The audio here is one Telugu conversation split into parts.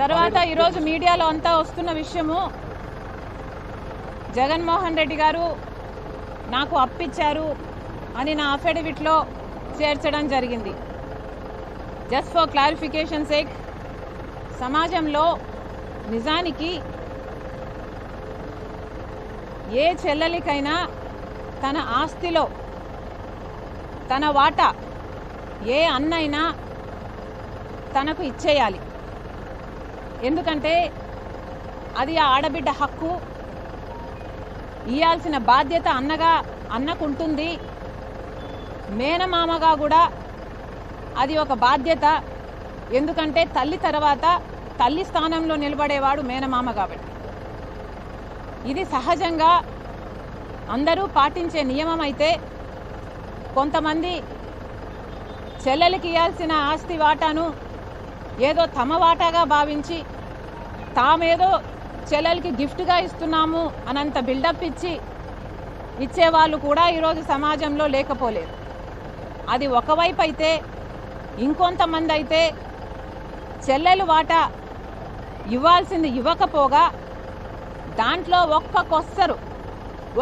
తర్వాత ఈరోజు మీడియాలో అంతా వస్తున్న విషయము జగన్మోహన్ రెడ్డి గారు నాకు అప్పిచ్చారు అని నా అఫిడవిట్లో చేర్చడం జరిగింది. జస్ట్ ఫర్ క్లారిఫికేషన్ సేక్ సమాజంలో నిజానికి ఏ చెల్లెలికైనా తన ఆస్తిలో తన వాటా ఏ అన్నైనా తనకు ఇచ్చేయాలి. ఎందుకంటే అది ఆ ఆడబిడ్డ హక్కు. ఇవ్వాల్సిన బాధ్యత అన్నగా అన్నకుంటుంది. మేనమామగా కూడా అది ఒక బాధ్యత. ఎందుకంటే తల్లి తర్వాత తల్లి స్థానంలో నిలబడేవాడు మేనమామ కాబట్టి. ఇది సహజంగా అందరూ పాటించే నియమం అయితే కొంతమంది చెల్లెలకి ఇవ్వాల్సిన ఆస్తి వాటాను ఏదో తమ వాటాగా భావించి తామేదో చెల్లెలకి గిఫ్ట్గా ఇస్తున్నాము అనంత బిల్డప్ ఇచ్చి ఇచ్చేవాళ్ళు కూడా ఈరోజు సమాజంలో లేకపోలేరు. అది ఒకవైపు అయితే ఇంకొంతమంది అయితే చెల్లెలు వాటా ఇవ్వాల్సింది ఇవ్వకపోగా దాంట్లో ఒక్క కొస్సరు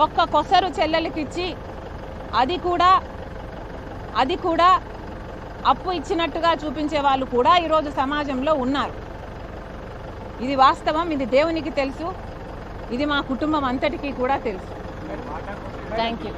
ఒక్క కొసరు చెల్లెలకిచ్చి అది కూడా అది కూడా అప్పు ఇచ్చినట్టుగా చూపించే వాళ్ళు కూడా ఈరోజు సమాజంలో ఉన్నారు. ఇది వాస్తవం ఇది దేవునికి తెలుసు. ఇది మా కుటుంబం అంతటికీ కూడా తెలుసు. Thank you